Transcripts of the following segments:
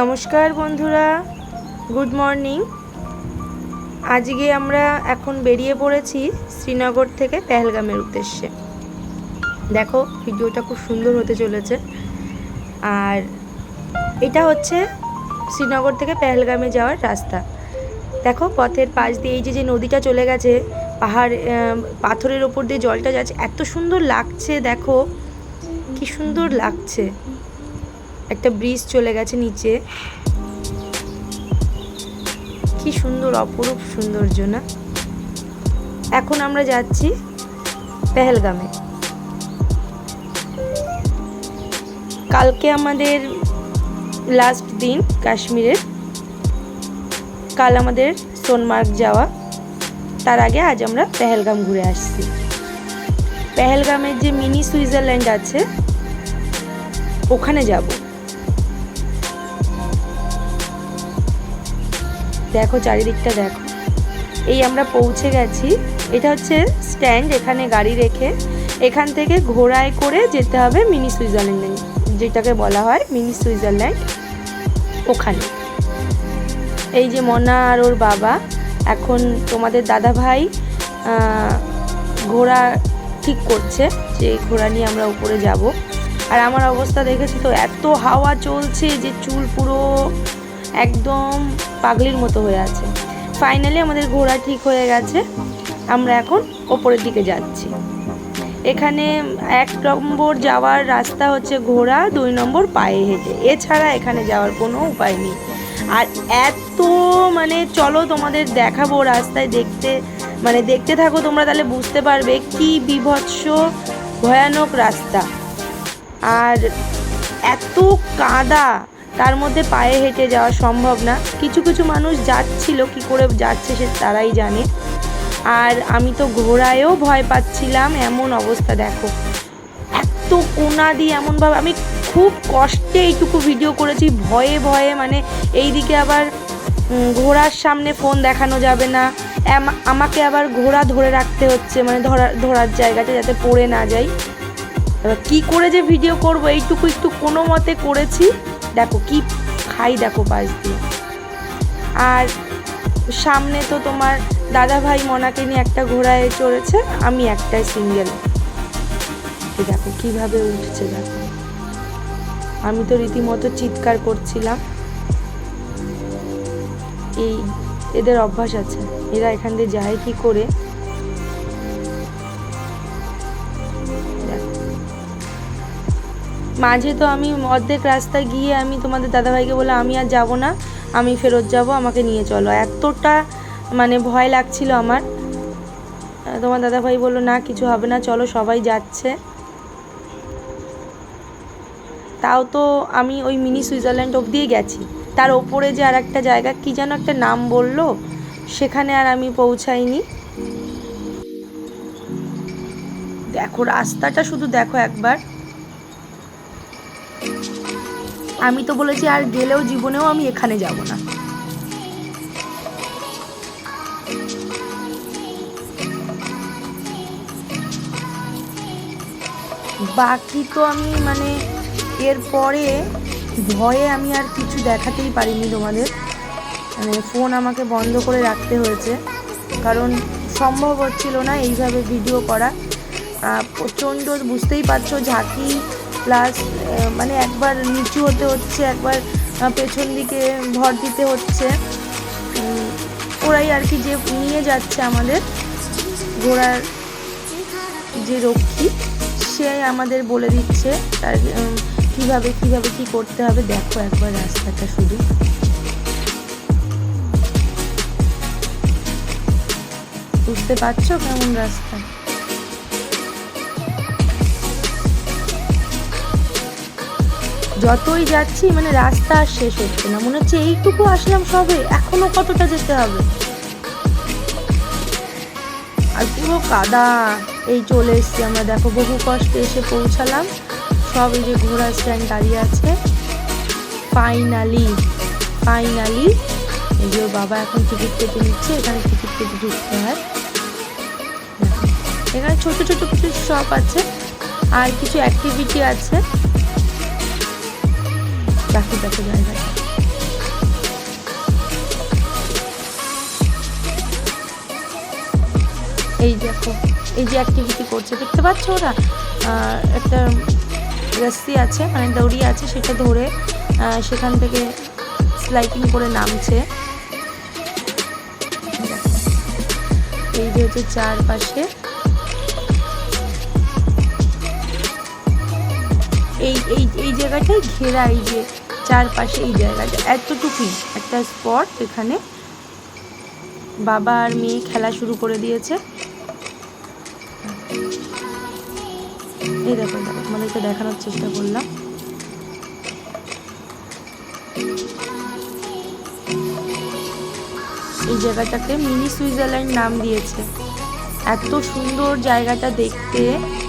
নমস্কার বন্ধুরা, good morning. আজকে আমরা এখন বেরিয়ে পড়েছি শ্রীনগর থেকে পেহেলগামের উদ্দেশ্যে। দেখো, ভিডিওটা খুব সুন্দর হতে চলেছে। আর এটা হচ্ছে শ্রীনগর থেকে পেহেলগামে যাওয়ার রাস্তা। দেখো, পথের পাশ দিয়ে এই যে যে নদীটা চলে গেছে, পাহাড় পাথরের ওপর দিয়ে জলটা যাচ্ছে, এত সুন্দর লাগছে, দেখো। কি সুন্দর লাগছে। একটা ব্রিজ চলে গেছে নিচে। কি সুন্দর, অপরূপ সৌন্দর্য না? এখন আমরা যাচ্ছি পেহেলগামে। কালকে আমাদের লাস্ট দিন কাশ্মীরের। কাল আমাদের সোনমার্গ যাওয়া। তার আগে আজ আমরা পেহেলগাম ঘুরে আসছি। পেহেলগামের যে মিনি সুইজারল্যান্ড আছে, ওখানে যাব। দেখো চারিদিকটা দেখো। এই আমরা পৌঁছে গেছি। এটা হচ্ছে স্ট্যান্ড এখানে গাড়ি রেখে। এখান থেকে ঘোড়ায় করে যেতে হবে মিনি সুইজারল্যান্ডে, যেটাকে বলা হয় মিনি সুইজারল্যান্ড ওখানে। এই যে মনা আর ওর বাবা, এখন তোমাদের দাদা ভাই ঘোড়া ঠিক করছে যে ঘোড়া নিয়ে আমরা উপরে যাব। আর আমার অবস্থা দেখেছি তো, এত হাওয়া চলছে যে চুল পুরো একদম পাগলির মতো হয়ে আছে। ফাইনালি আমাদের ঘোড়া ঠিক হয়ে গেছে। আমরা এখন ওপরের দিকে যাচ্ছি। এখানে এক নম্বর যাওয়ার রাস্তা হচ্ছে ঘোড়া, দুই নম্বর পায়ে হেঁটে। এছাড়া এখানে যাওয়ার কোনো উপায় নেই। আর এত মানে চলো তোমাদের দেখাবো রাস্তায় দেখতে মানে দেখতে থাকো তোমরা তাহলে বুঝতে পারবে কি বিভৎস, ভয়ানক রাস্তা। আর এত কাদা তার মধ্যে পায়ে হেঁটে যাওয়া সম্ভব না। কিছু কিছু মানুষ যাচ্ছিল, কি করে যাচ্ছে সে তারাই জানে। আর আমি তো ঘোড়ায়ও ভয় পাচ্ছিলাম, এমন অবস্থা দেখো। এত কোনা দিয়ে এমনভাবে আমি খুব কষ্টে এইটুকু ভিডিও করেছি, ভয়ে ভয়ে মানে এইদিকে আবার ঘোড়ার সামনে ফোন দেখানো যাবে না। আমাকে আবার ঘোড়া ধরে রাখতে হচ্ছে মানে ধরা, ধরার জায়গাটা যাতে পড়ে না যাই। কী করে যে ভিডিও করব, এইটুকু একটু কোনো মতে করেছি। দেখো কি খাই দেখো পাশ দিয়ে। আর সামনে তো তোমার দাদা ভাই মনাকে নিয়ে একটা ঘোড়ায় চড়েছে, আমি একটাই সিঙ্গেল দেখো কীভাবে উঠছে দেখো। আমি তো রীতিমতো চিৎকার করছিলাম। এই এদের অভ্যাস আছে, এরা এখান দিয়ে যায় কি করে? মাঝে তো আমি অর্ধেক রাস্তায় গিয়ে আমি তোমাদের দাদাভাইকে বলে আমি আর যাব না, আমি ফেরত যাব, আমাকে নিয়ে চলো। এতটা মানে ভয় লাগছিল আমার। তোমার দাদাভাই বলল, না, কিছু হবে না, চলো, সবাই যাচ্ছে। তাও তো আমি ওই মিনি সুইজারল্যান্ড অবধিই গেছি। তার ওপরে যে আর একটা জায়গা, কি যেন একটা নাম বলল, সেখানে আর আমি পৌঁছাইনি। দেখো, রাস্তাটা শুধু দেখো একবার। আমি তো বলেছি আর গেলেও জীবনেও আমি এখানে যাব না। বাকি তো আমি মানে এরপরে ভয়ে আমি আর কিছু দেখাতেই পারিনি তোমাদের। মানে ফোন আমাকে বন্ধ করে রাখতে হয়েছে। কারণ সম্ভব হচ্ছিল না এইভাবে ভিডিও করা। প্রচণ্ড, বুঝতেই পারছ, ঝাঁকি প্লাস মানে একবার নিচু হতে হচ্ছে, একবার পেছন দিকে ভর দিতে হচ্ছে। ওরাই আর কি যে নিয়ে যাচ্ছে আমাদের, ঘোড়ার যে রক্ষী, সে আমাদের বলে দিচ্ছে, তার কীভাবে কীভাবে কী করতে হবে, দেখো একবার রাস্তাটা শুধু। বুঝতে পারছ কেমন রাস্তা? যতই যাচ্ছি মানে রাস্তা আর শেষ হচ্ছে না। মনে হচ্ছে এইটুকু আসলাম সবে, এখনও কতটা যেতে হবে? আর পুরো কাদা। এই চলে এসছি আমরা, দেখো বহু কষ্টে এসে পৌঁছালাম। সব এই যে ঘোড়া স্ট্যান্ড দাঁড়িয়ে আছে। ফাইনালি ফাইনালি এই যে বাবা এখন টিকিট কেটে নিচ্ছে, এখানে টিকিট কেটে ঢুকতে হয়। এখানে ছোট ছোট কিছু শপ আছে, আর কিছু অ্যাক্টিভিটি আছে। দেখো দেখো জায়গায় এই দেখো, এই যে অ্যাক্টিভিটি করছে, দেখতে পাচ্ছ ওরা? একটা রাস্তি আছে মানে দৌড়ি আছে, সেটা ধরে সেখান থেকে স্লাইডিং করে নামছে। এই যে হচ্ছে চারপাশে। এই এই এই জায়গাটাই ঘেরা, এই যে চারপাশে এই জায়গাটা। এতটুকুই একটা স্পট এখানে বাবা আর মেয়ে খেলা শুরু করে দিয়েছে। এই দেখো দেখো, তোমাদেরকে দেখানোর চেষ্টা করলাম। এই জায়গাটাকে মিনি সুইজারল্যান্ড নাম দিয়েছে। এত সুন্দর জায়গাটা দেখতে,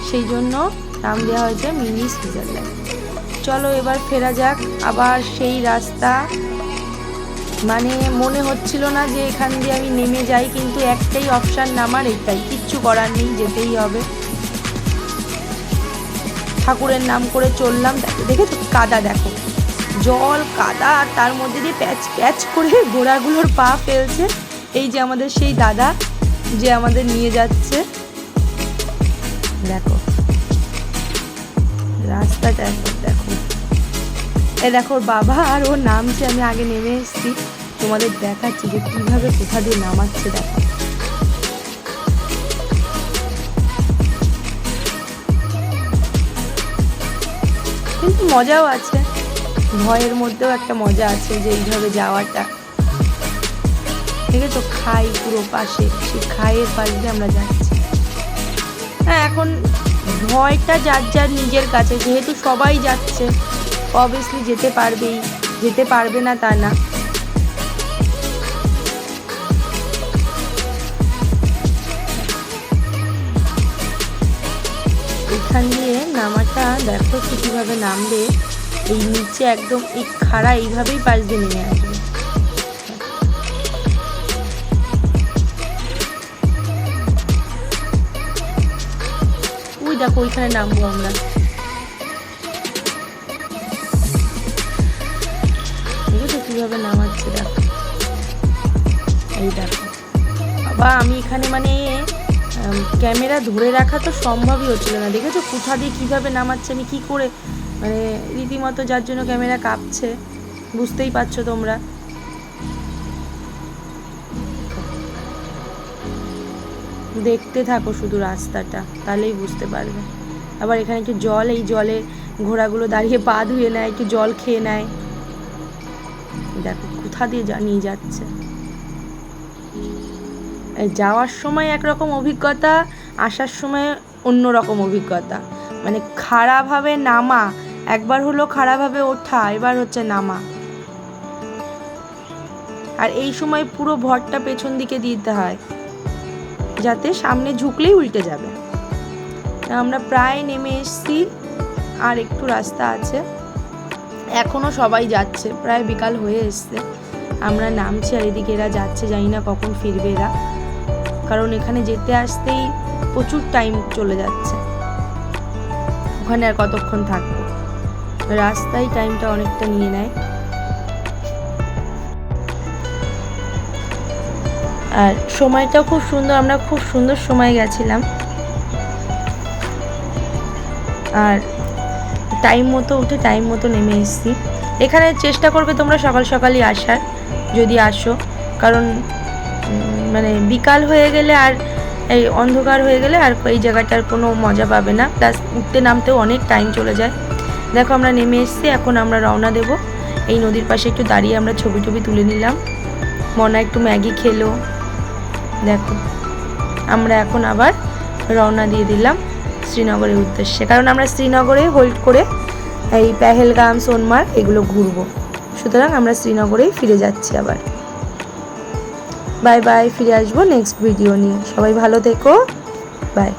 সেই জন্য নাম দেওয়া হয়েছে মিনি সুইজারল্যান্ড। চলো এবার ফেরা যাক। আবার সেই রাস্তা। মানে মনে হচ্ছিল না যে এখান দিয়ে আমি নেমে যাই, কিন্তু একটাই অপশান নামার, এটাই। কিচ্ছু করার নেই, যেতেই হবে। ঠাকুরের নাম করে চললাম। দেখো দেখেছ কাদা, দেখো। জল, কাদা তার মধ্যে দিয়ে প্যাচ প্যাচ করে ঘোড়াগুলোর পা ফেলছে। এই যে আমাদের সেই দাদা, যে আমাদের নিয়ে যাচ্ছে। দেখো। রাস্তাটা দেখো। এ দেখো বাবা আর ওর নামছে আমি আগে নেমে এসেছি, তোমাদের দেখাচ্ছি যে কীভাবে কোথা দিয়ে নামাচ্ছে, দেখো। কিন্তু মজাও আছে। ভয়ের মধ্যেও একটা মজা আছে যে এইভাবে যাওয়াটা। ঠিক আছে খাই পুরো পাশে, সেই খাইয়ের পাশ দিয়ে আমরা যাচ্ছি। হ্যাঁ এখন ভয়টা যার যার নিজের কাছে, যেহেতু সবাই যাচ্ছে অবভিয়াসলি যেতে পারবেই, যেতে পারবে না তা না। এখান দিয়ে নামাটা দেখো কীভাবে নামবে। এই নিচে একদম, এই খাড়া এইভাবেই পাশ দিয়ে নেমে আসবে। দেখো, ওইখানে নামবো আমরা। দেখেছ কীভাবে নামাচ্ছে, দেখো। এই দেখো। বাবা, আমি এখানে মানে ক্যামেরা ধরে রাখা তো সম্ভবই হচ্ছিল না। দেখেছ কোথা দিয়ে কীভাবে নামাচ্ছে, আমি কী করে মানে রীতিমতো যার জন্য ক্যামেরা কাঁপছে, বুঝতেই পারছ তোমরা। দেখতে থাকো শুধু রাস্তাটা, তাহলেই বুঝতে পারবে। আবার এখানে একটু জল, এই জলে ঘোড়াগুলো দাঁড়িয়ে পা ধুয়ে নেয়, একটু জল খেয়ে নেয়। দেখো, কোথা দিয়ে যা, নিয়ে যাচ্ছে। যাওয়ার সময় একরকম অভিজ্ঞতা, আসার সময় অন্য রকম অভিজ্ঞতা। মানে খাড়াভাবে নামা, একবার হলো খাড়াভাবে ওঠা, এবার হচ্ছে নামা। আর এই সময় পুরো ভরটা পেছন দিকে দিতে হয়। যাতে সামনে ঝুঁকলেই উল্টে যাবে। আমরা প্রায় নেমে এসছি, আর একটু রাস্তা আছে। এখনও সবাই যাচ্ছে, প্রায় বিকাল হয়ে এসছে। আমরা নামছি আর এদিকে এরা যাচ্ছে, জানি না কখন ফিরবে এরা। কারণ এখানে যেতে আসতেই প্রচুর টাইম চলে যাচ্ছে। ওখানে আর কতক্ষণ থাকব? রাস্তায় টাইমটা অনেকটা নিয়ে নেয়। আর সময়টাও খুব সুন্দর, আমরা খুব সুন্দর সময় গেছিলাম। আর টাইম মতো উঠে টাইম মতো নেমে এসেছি। এখানে চেষ্টা করবে তোমরা সকাল সকালই আসার, যদি আসো। কারণ মানে বিকাল হয়ে গেলে আর এই অন্ধকার হয়ে গেলে আর এই জায়গাটার কোনো মজা পাবে না। প্লাস উঠতে নামতেও অনেক টাইম চলে যায়। দেখো আমরা নেমে এসেছি, এখন আমরা রওনা দেব। এই নদীর পাশে একটু দাঁড়িয়ে আমরা ছবি টবি তুলে নিলাম। মনা একটু ম্যাগি খেলো। দেখো, আমরা এখন আবার রওনা দিয়ে দিলাম শ্রীনগরের উদ্দেশ্যে। কারণ আমরা শ্রীনগরে হোল্ড করে এই পেহেলগাম, সোনমার্গ এগুলো ঘুরবো। সুতরাং আমরা শ্রীনগরেই ফিরে যাচ্ছি আবার। বাই বাই ফিরে আসব নেক্সট ভিডিও নিয়ে। সবাই ভালো থেকো। বাই